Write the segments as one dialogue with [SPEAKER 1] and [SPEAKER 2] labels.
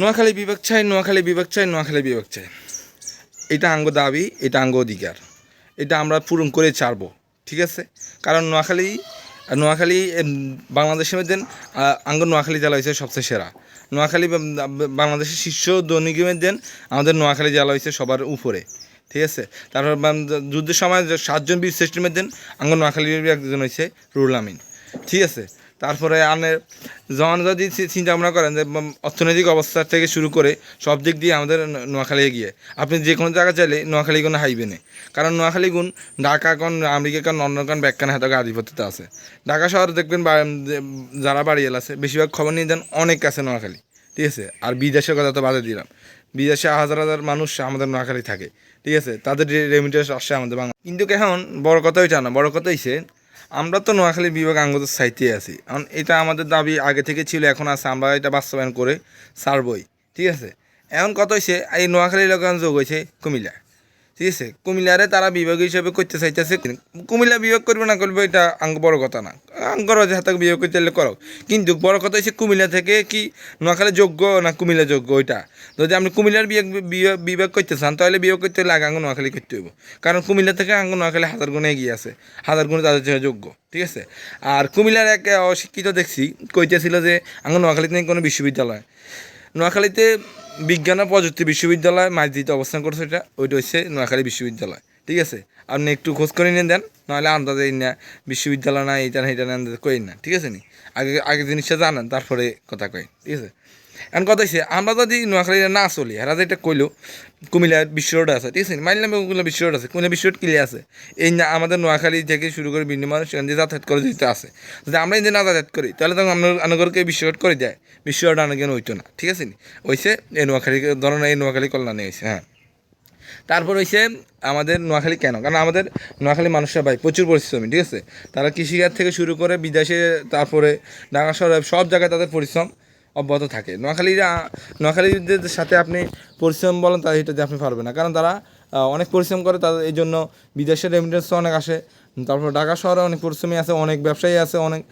[SPEAKER 1] নোয়াখালী বিভাগ চাই নোয়াখালী বিভাগ চাই নোয়াখালী বিভাগ চাই এটা আঙ্গ দাবি, এটা আঙ্গ অধিকার। এটা আমরা পূরণ করে ছাড়বো, ঠিক আছে? কারণ নোয়াখালী নোয়াখালী বাংলাদেশের মধ্যে আঙ্গ নোয়াখালী জেলা হয়েছে সবচেয়ে সেরা। নোয়াখালী বাংলাদেশের শীর্ষ দৈনিকের মধ্যে আমাদের নোয়াখালী জেলা হয়েছে সবার উপরে, ঠিক আছে? তারপর যুদ্ধের সময় সাতজন বীর শ্রেষ্ঠের মধ্যে আঙ্গ নোয়াখালীর একজন হয়েছে রুল আমিন, ঠিক আছে? তারপরে আনে, যখন যদি চিন্তা ভাবনা করেন যে অর্থনৈতিক অবস্থা থেকে শুরু করে সব দিক দিয়ে আমাদের ন- নোয়াখালী এগিয়ে আপনি যে কোনো জায়গা চাইলে নোয়াখালী কোনো হাইবে নেই। কারণ নোয়াখালী গুণ ঢাকা কোন আমেরিকা কোন লন্ডন কোন ব্যাখ্যান হাতে আধিপত্যতা আছে। ঢাকা শহরে দেখবেন যারা বাড়ি আছে, বেশিরভাগ খবর নিয়ে দেন অনেক আছে নোয়াখালী, ঠিক আছে? আর বিদেশের কথা তো বাদে দিলাম। বিদেশে হাজার হাজার মানুষ আমাদের নোয়াখালী থাকে, ঠিক আছে? তাদের রেমিটেন্স আসে আমাদের বাংলা কিন্তু এখন বড় কথা ওইটা না, বড় কথা হইছে আমরা তো নোয়াখালী বিভাগ আঙ্গত সাইতে আছি। কারণ এটা আমাদের দাবি আগে থেকে ছিল, এখন আছে, আমরা এটা বাস্তবায়ন করে সারবই ঠিক আছে? এখন কত হয়েছে এই নোয়াখালী এলাকা যোগ হয়েছে কুমিল্লা ঠিক আছে? কুমিল্লারে তারা বিভাগ হিসেবে করতে চাইতেছে। কুমিল্লা বিভাগ করবে না করবে, এটা আঙ্গ বড় কথা না। আঙ্গর হাতে বিভাগ করতে হলে করো। কিন্তু বড় কথা হচ্ছে কুমিল্লা থেকে কি নোয়াখালী যোগ্য না কুমিল্লা যোগ্য ওইটা? যদি আপনি কুমিল্লার বিভাগ, বিভাগ- করতে চান, তাহলে বিভাগ করতে হলে আগে আঙ্গ নোয়াখালী করতে হইব। কারণ কুমিল্লা থেকে আঙ্গ নোয়াখালী হাজার গুণে এগিয়ে আছে। হাজার গুণে তাদের জন্য যোগ্য, ঠিক আছে? আর কুমিল্লার এক অশিক্ষিত দেখছি, কইতেছিল যে আঙ্গ নোয়াখালীতে কোনো বিশ্ববিদ্যালয়। নোয়াখালীতে বিজ্ঞান ও প্রযুক্তি বিশ্ববিদ্যালয় মাঝদিতে অবস্থান করছে এটা। ওইটা হচ্ছে নোয়াখালী বিশ্ববিদ্যালয়। ঠিক আছে? আপনি একটু খোঁজ করে নিয়ে দেন, নাহলে আন্দাজে না বিশ্ববিদ্যালয় না এইটা না এইটা না আন্দাজে করেন না। ঠিক আছে নি? আগে আগে জিনিসটা জানান, তারপরে কথা কয়েন ঠিক আছে? এখন কথা হচ্ছে আমরা যদি নোয়াখালী না চলি এরা যেটা কইলো কুমিল্লার বিশ্ব রোড আছে, ঠিক আছে? নি? মাইলাম কুমিল্লা বিশ্ব রোড আছে, কুমিল্লা বিশ্ব রোড ক্লিয়ার আছে। এই না আমাদের নোয়াখালী থেকে শুরু করে বিভিন্ন মানুষ সেখান যাতায়াত করে দিতে আছে। যদি আমরা এই যে না যাতায়াত করি, তাহলে তখন আমরা আনগরকে বিশ্ব রোড করে দেয়। বিশ্ব রোড আনাগেন হইতো না, ঠিক আছে হইছে, এই নোয়াখালী, ধরনের এই নোয়াখালী কল্যাণে হয়েছে হ্যাঁ। তারপর হয়েছে আমাদের নোয়াখালী কেন? কারণ আমাদের নোয়াখালী মানুষরা ভাই প্রচুর পরিশ্রমী, ঠিক আছে? তারা কৃষিকাজ থেকে শুরু করে বিদেশে, তারপরে ঢাকা শহরে সব জায়গায় তাদের পরিশ্রম। অব্যাহত থাকে। নোয়াখালীরা নোয়াখালীদের সাথে আপনি পরিশ্রম বলেন তাদের এটা আপনি পারবেন না। কারণ তারা অনেক পরিশ্রম করে তাদের, এই জন্য বিদেশের রেমিটেন্স অনেক আসে। তারপর ঢাকা শহরে অনেক পরিশ্রমী আছে, অনেক ব্যবসায়ী আছে, অনেক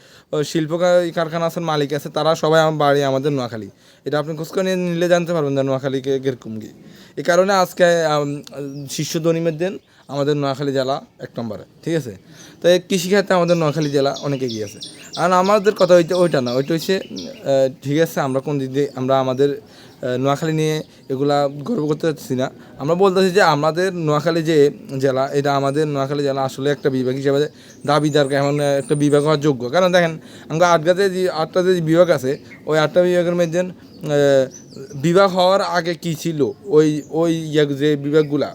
[SPEAKER 1] শিল্প কারখানা আছে মালিক আছে, তারা সবাই আমার বাড়ি, আমাদের নোয়াখালী। এটা আপনি খোঁজ করে নিলে জানতে পারবেন যে নোয়াখালীকে কীরকম কি। এই কারণে আজকে শীর্ষ দনিমের দিন আমাদের নোয়াখালী জেলা এক নম্বরে, ঠিক আছে? তো এই কৃষিখাতে আমাদের নোয়াখালী জেলা অনেক এগিয়ে আছে। আর আমাদের কথা হইতে ওইটা না, ওইটা হচ্ছে ঠিক আছে, আমরা কোন দিক দিয়ে, আমরা আমাদের নোয়াখালী নিয়ে এগুলা গর্ব করতে চাচ্ছি না। আমরা বলতেছি যে আমাদের নোয়াখালী যে জেলা, এটা আমাদের নোয়াখালী জেলা আসলে একটা বিভাগ হিসাবে দাবিদার এমন একটা বিভাগ হওয়ার যোগ্য। কারণ দেখেন আমরা আটগাতে যে আটটাতে যে বিভাগ আছে, ওই আটটা বিভাগের মধ্যে বিভাগ হওয়ার আগে কি ছিল? ওই ওই যে বিভাগগুলা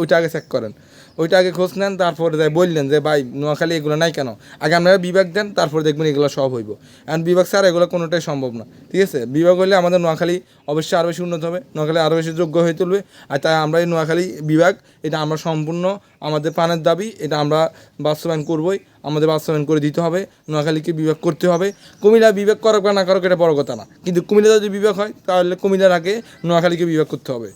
[SPEAKER 1] ওইটা আগে চেক করেন। ওইটা আগে খোঁজ নেন, তারপরে যাই বললেন যে, ভাই, নোয়াখালী এগুলো নাই কেন? আগে আপনারা বিভাগ দেন, তারপরে দেখবেন এগুলো সব হইব। এখন বিভাগ ছাড়া এগুলো কোনোটাই সম্ভব না, ঠিক আছে? বিভাগ হলে আমাদের নোয়াখালী অবশ্যই আরও বেশি উন্নত হবে, নোয়াখালী আরও বেশি যোগ্য হয়ে তুলবে। আর তাই আমরা এই নোয়াখালী বিভাগ, এটা আমরা সম্পূর্ণ আমাদের প্রাণের দাবি, এটা আমরা বাস্তবায়ন করবই, আমাদের বাস্তবায়ন করে দিতে হবে, নোয়াখালীকে বিভাগ করতে হবে। কুমিল্লা বিভাগ করক বা না করক, এটা বড় কথা না। কিন্তু কুমিল্লা যদি বিভাগ হয়, তাহলে কুমিল্লার আগে নোয়াখালীকে বিভাগ করতে হবে।